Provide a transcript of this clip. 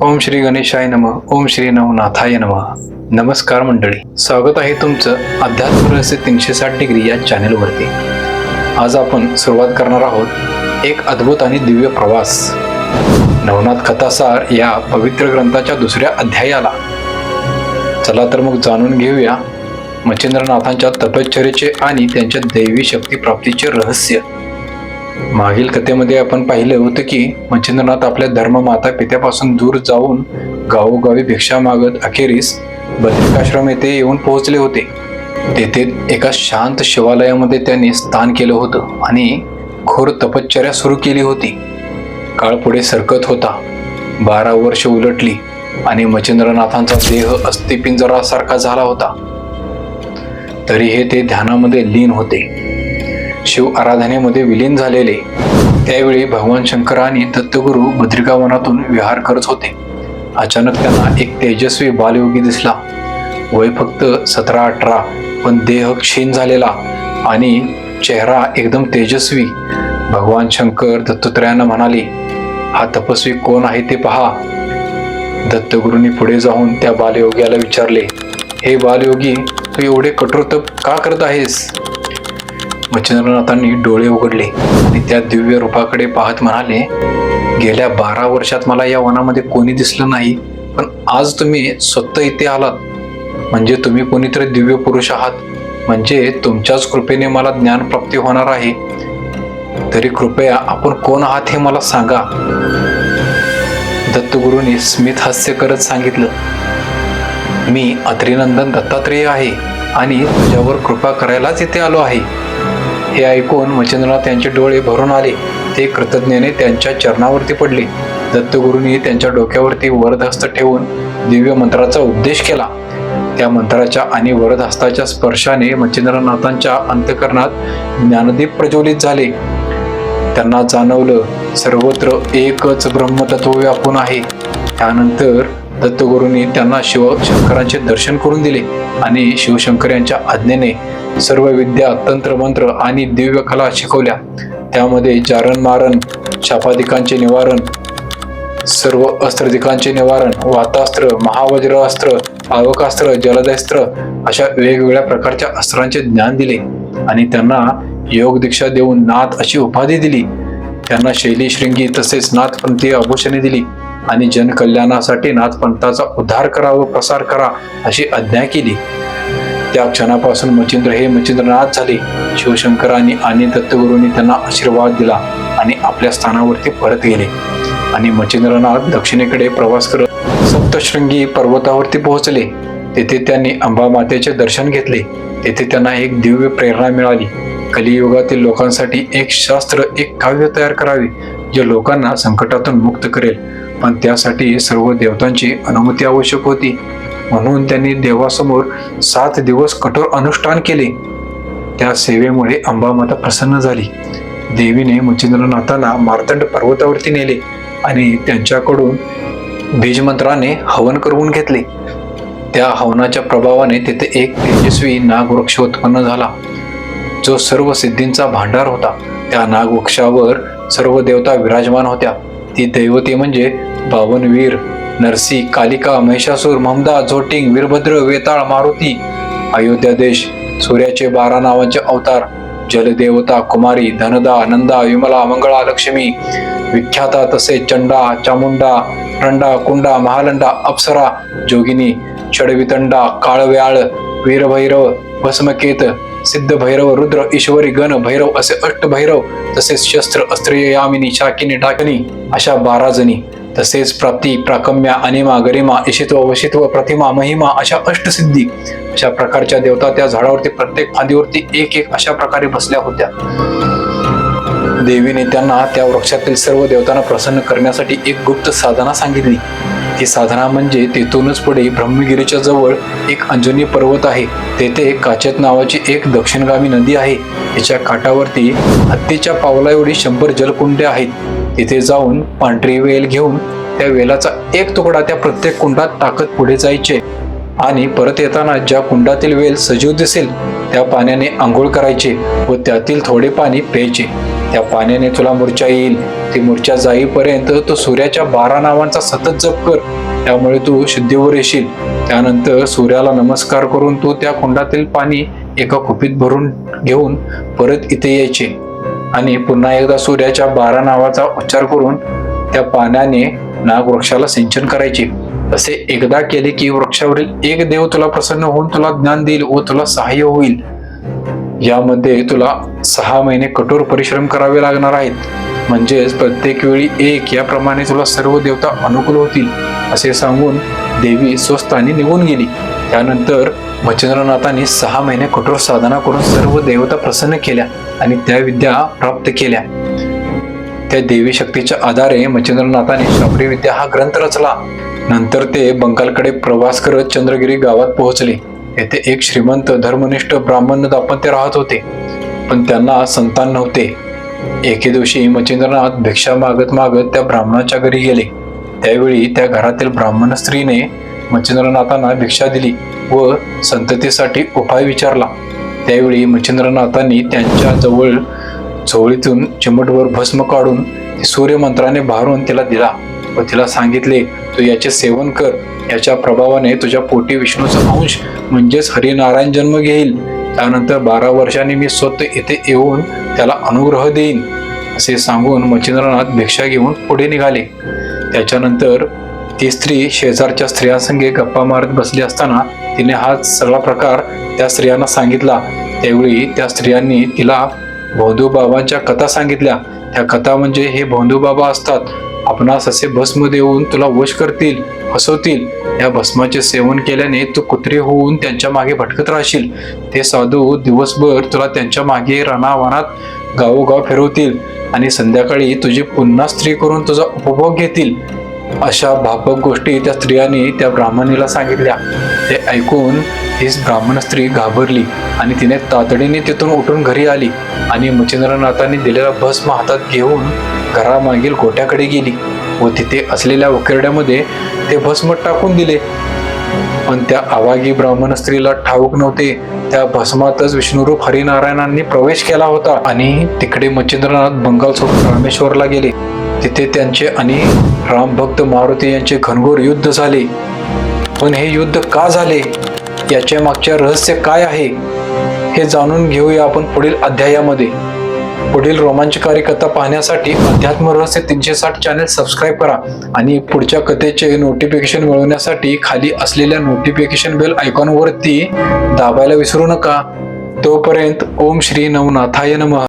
ओम श्री गणेशाय नम ओम श्री नवनाथाय नम. नमस्कार मंडळी. स्वागत आहे तुमचं अध्यात्म रहस्य तीनशे साठ डिग्री या चॅनेलवरती. आज आपण सुरुवात करणार आहोत एक अद्भुत आणि दिव्य प्रवास. नवनाथ कथासार या पवित्र ग्रंथाच्या दुसऱ्या अध्यायाला. चला तर मग जाणून घेऊया मच्छिंद्रनाथांच्या तपश्चर्याचे आणि त्यांच्या दैवी शक्ती प्राप्तीचे रहस्य. मागील कथेमध्ये आपण पाहिलं होतं की मच्छिंद्रनाथ आपल्या धर्म माता पित्यापासून दूर जाऊन गावोगावी भिक्षा मागत अखेरीस बद्रिकाश्रम येथे येऊन पोहोचले होते. तेथे एका शांत शिवालयामध्ये त्यांनी स्थान केलं होतं आणि घोर तपश्चर्या सुरू केली होती. काळ पुढे सरकत होता. बारा वर्ष उलटली आणि मच्छिंद्रनाथांचा देह अस्थिपिंजरासारखा झाला होता. तरी हे ते ध्यानामध्ये लीन होते. शिव आराधनेमध्ये विलीन झालेले. त्यावेळी भगवान शंकर आणि दत्तगुरू बद्रिकावनातून विहार करत होते. अचानक त्यांना एक तेजस्वी बालयोगी दिसला. वय फक्त सतरा अठरा पण देह क्षीण झालेला आणि चेहरा एकदम तेजस्वी. भगवान शंकर दत्तात्रयांना म्हणाले हा तपस्वी कोण आहे ते पहा. दत्तगुरूंनी पुढे जाऊन त्या बालयोग्याला विचारले हे बालयोगी तू एवढे कठोर तप का करत आहेस? मच्छिंद्रनाथांनी डोळे उघडले आणि त्या दिव्य रूपाकडे पाहत म्हणाले गेल्या बारा वर्षात मला या वनामध्ये कोणी दिसलं नाही पण आज तुम्ही स्वतः इथे आलात. म्हणजे तुम्ही कोणीतरी दिव्य पुरुष आहात. म्हणजे तुमच्याच कृपेने मला ज्ञानप्राप्ती होणार आहे. तरी कृपया आपण कोण आहात हे मला सांगा. दत्तगुरूंनी स्मित हास्य करत सांगितलं मी अत्रिनंदन दत्तात्रेय आहे आणि तुझ्यावर कृपा करायलाच इथे आलो आहे. हे ऐकून मच्छिंद्रनाथ त्यांचे डोळे भरून आले. ते कृतज्ञतेने त्यांच्या चरणावरती पडले. दत्तगुरूंनी त्यांच्या डोक्यावरती वरदहस्त ठेवून दिव्य मंत्राचा उपदेश केला. त्या मंत्राच्या आणि वरदहस्ताच्या स्पर्शाने मच्छिंद्रनाथांच्या अंतकरणात ज्ञानदीप प्रज्वलित झाले. त्यांना जाणवलं सर्वत्र एकच ब्रह्मतत्व व्यापून आहे. त्यानंतर दत्तगुरूंनी त्यांना शिवशंकरांचे दर्शन करून दिले आणि शिवशंकर यांच्या आज्ञेने सर्व विद्या तंत्र मंत्र आणि दिव्य कला शिकवल्या. त्यामध्ये जारण मारण शापादिकांचे निवारण सर्व अस्त्रदिकांचे निवारण वातास्त्र महावज्र अस्त्र पावकास्त्र जलदस्त्र अशा वेगवेगळ्या प्रकारच्या अस्त्रांचे ज्ञान दिले आणि त्यांना योग दीक्षा देऊन नाथ अशी उपाधी दिली. त्यांना शैली श्रृंगी तसेच नाथपंथी आभूषणे दिली. आणि जनकल्याणासाठी नाथपंथाचा उद्धार करा व प्रसार करा अशी आज्ञा केली. त्या क्षणापासून मच्छिंद्र हे मच्छिंद्रनाथ झाले. शिवशंकरांनी आणि दत्तगुरूंनी त्यांना आशीर्वाद दिला आणि आपल्या स्थानावरती परत गेले. आणि मच्छिंद्रनाथ दक्षिणेकडे प्रवास करत सप्तशृंगी पर्वतावरती पोहोचले. तेथे त्यांनी अंबा मातेचे दर्शन घेतले. तेथे त्यांना एक दिव्य प्रेरणा मिळाली. कलियुगातील लोकांसाठी एक शास्त्र एक काव्य तयार करावे. जे लोकांना संकटातून मुक्त करेल. पण त्यासाठी सर्व देवतांची अनुमती आवश्यक होती. म्हणून त्यांनी देवासमोर सात दिवस कठोर अनुष्ठान केले. त्या सेवेमुळे अंबामाता प्रसन्न झाली. देवीने मच्छिंद्रनाथांना मार्तंड पर्वतावरती नेले आणि त्यांच्याकडून बीजमंत्राने हवन करवून घेतले. त्या हवनाच्या प्रभावाने तेथे एक तेजस्वी नागवृक्ष उत्पन्न झाला. जो सर्व सिद्धींचा भांडार होता. त्या नागवृक्षावर सर्व देवता विराजमान होत्या. ती दैवते म्हणजे बावनवीर नरसी कालिका महिषासूर ममदा झोटिंग वीरभद्र वेताळ मारुती अयोध्या देश सूर्याचे बारा नावांचे अवतार जलदेवता कुमारी धनदा नंदा विमला मंगळा लक्ष्मी विख्याता तसे चंडा चामुंडा रंडा कुंडा महालंडा अप्सरा जोगिनी षडवितंडा काळव्याळ वीरभैरव भस्मकेत सिद्ध भैरव रुद्र ईश्वरी गण भैरव असे अष्टभैरव तसेच शस्त्र अस्त्रिय यामिनी शाकिनी डाकिनी अशा बारा जणी. तसेच प्राप्ती प्राकम्या अनिमा गरिमा इशित्व वशित्व प्रतिमा महिमा अशा अष्टसिद्धी अशा प्रकारच्या देवता त्या झाडावरती प्रत्येक फांदीवरती एक एक अशा प्रकारे बसल्या होत्या. देवीने त्यांना त्या वृक्षातील सर्व देवतांना प्रसन्न करण्यासाठी एक गुप्त साधना सांगितली. ही साधना म्हणजे तेथूनच पुढे ब्रह्मगिरीच्या जवळ एक अंजनी पर्वत आहे. तेथे काचेत नावाची एक दक्षिणगामी नदी आहे. तिच्या काठावरती हत्तीच्या पावला एवढी शंभर जलकुंडे आहेत. तिथे जाऊन पांढरी वेल घेऊन त्या वेलाचा एक तुकडा त्या प्रत्येक कुंडात टाकत पुढे जायचे. आणि परत येताना ज्या कुंडातील वेल सजीव दिसेल त्या पाण्याने आंघोळ करायचे व त्यातील थोडे पाणी प्यायचे. त्या पाण्याने तुला मूर्छा येईल. ती मूर्छा जाईपर्यंत तू सूर्याच्या बारा नावांचा सतत जप कर. त्यामुळे तू शुद्धीवर येशील. त्यानंतर सूर्याला नमस्कार करून तू त्या कुंडातील पाणी एका कुपीत भरून घेऊन परत इथे यायचे. आणि पुन्हा एकदा सूर्याच्या बारा नावाचा उच्चार करून त्या पाण्याने नागवृक्षाला सिंचन करायचे. असे एकदा केले की वृक्षावरील एक देव तुला प्रसन्न होऊन तुला ज्ञान देईल व तुला सहाय्य होईल. यामध्ये तुला सहा महिने कठोर परिश्रम करावे लागणार आहेत. म्हणजेच प्रत्येक वेळी एक याप्रमाणे तुला सर्व देवता अनुकूल होतील असे सांगून देवी स्वस्थानी निघून गेली. त्यानंतर मच्छिंद्रनाथांनी सहा महिने कठोर साधना करून सर्व देवता प्रसन्न केल्या आणि त्या विद्या प्राप्त केल्या. त्या देवी शक्तीच्या आधारे मच्छिंद्रनाथाने शबरी विद्या हा ग्रंथ रचला. नंतर ते बंगालकडे प्रवास करत चंद्रगिरी गावात पोहोचले. येथे एक श्रीमंत धर्मनिष्ठ ब्राह्मण दाम्पत्य राहत होते. पण त्यांना संतान नव्हते. एके दिवशी मच्छिंद्रनाथ भिक्षा मागत मागत त्या ब्राह्मणाच्या घरी गेले. त्यावेळी त्या घरातील ब्राह्मण स्त्रीने मच्छिंद्रनाथांना भिक्षा दिली व संततीसाठी उपाय विचारला. त्यावेळी मच्छिंद्रनाथांनी त्यांच्या जवळ चवळीतून चिमटवर भस्म काढून ते सूर्यमंत्राने भारून तिला दिला व तिला सांगितले तू याचे सेवन कर. याच्या प्रभावाने तुझ्या पोटी विष्णूचा अंश म्हणजेच हरिनारायण जन्म घेईल. त्यानंतर बारा वर्षांनी मी स्वतः येथे येऊन त्याला अनुग्रह देईन असे सांगून मच्छिंद्रनाथ भिक्षा घेऊन पुढे निघाले. त्याच्यानंतर ती स्त्री शेजारच्या स्त्रियांसंगे गप्पा मारत बसली असताना तिने हा सगळा प्रकार त्या स्त्रियांना सांगितला. त्यावेळी त्या स्त्रियांनी तिला भोंदू बाबांच्या कथा सांगितल्या. त्या कथा म्हणजे हे भोंदू बाबा असतात. आपणास असे भस्म देऊन तुला वश करतील हसवतील या भस्माचे सेवन केल्याने तू कुत्रे होऊन त्यांच्या मागे भटकत राहशील. ते साधू दिवसभर तुला त्यांच्या मागे रानावनात गावोगाव फिरवतील आणि संध्याकाळी तुझी पुन्हा स्त्री करून तुझा उपभोग घेतील. अशा भापक गोष्टी त्या स्त्रियांनी त्या ब्राह्मणीला सांगितल्या. ते ऐकून हीच ब्राह्मण स्त्री घाबरली आणि तिने तातडीने तिथून उठून घरी आली आणि मच्छिंद्रनाथांनी दिलेला भस्म हातात घेऊन घरामागील गोट्याकडे गेली व तिथे असलेल्या वकेरड्यामध्ये ते भस्म टाकून दिले. पण त्या आवागी ब्राह्मण स्त्रीला ठाऊक नव्हते. त्या भस्मातच विष्णुरूप हरिनारायणांनी प्रवेश केला होता आणि तिकडे मच्छिंद्रनाथ बंगाल सोडून रामेश्वरला गेले. तिथे त्यांचे आणि रामभक्त मारुती यांचे घनघोर युद्ध झाले. पण हे युद्ध का झाले? याच्या मागच्या रहस्य काय आहे? हे जाणून घेऊया आपण पुढील अध्यायामध्ये. पुढील रोमांचकारी कथा पाहण्यासाठी अध्यात्म रहस्य तीनशे साठ चॅनल सबस्क्राईब करा आणि पुढच्या कथेचे नोटिफिकेशन मिळवण्यासाठी खाली असलेल्या नोटिफिकेशन बेल आयकॉनवरती दाबायला विसरू नका. तोपर्यंत ओम श्री नवनाथाय नमः.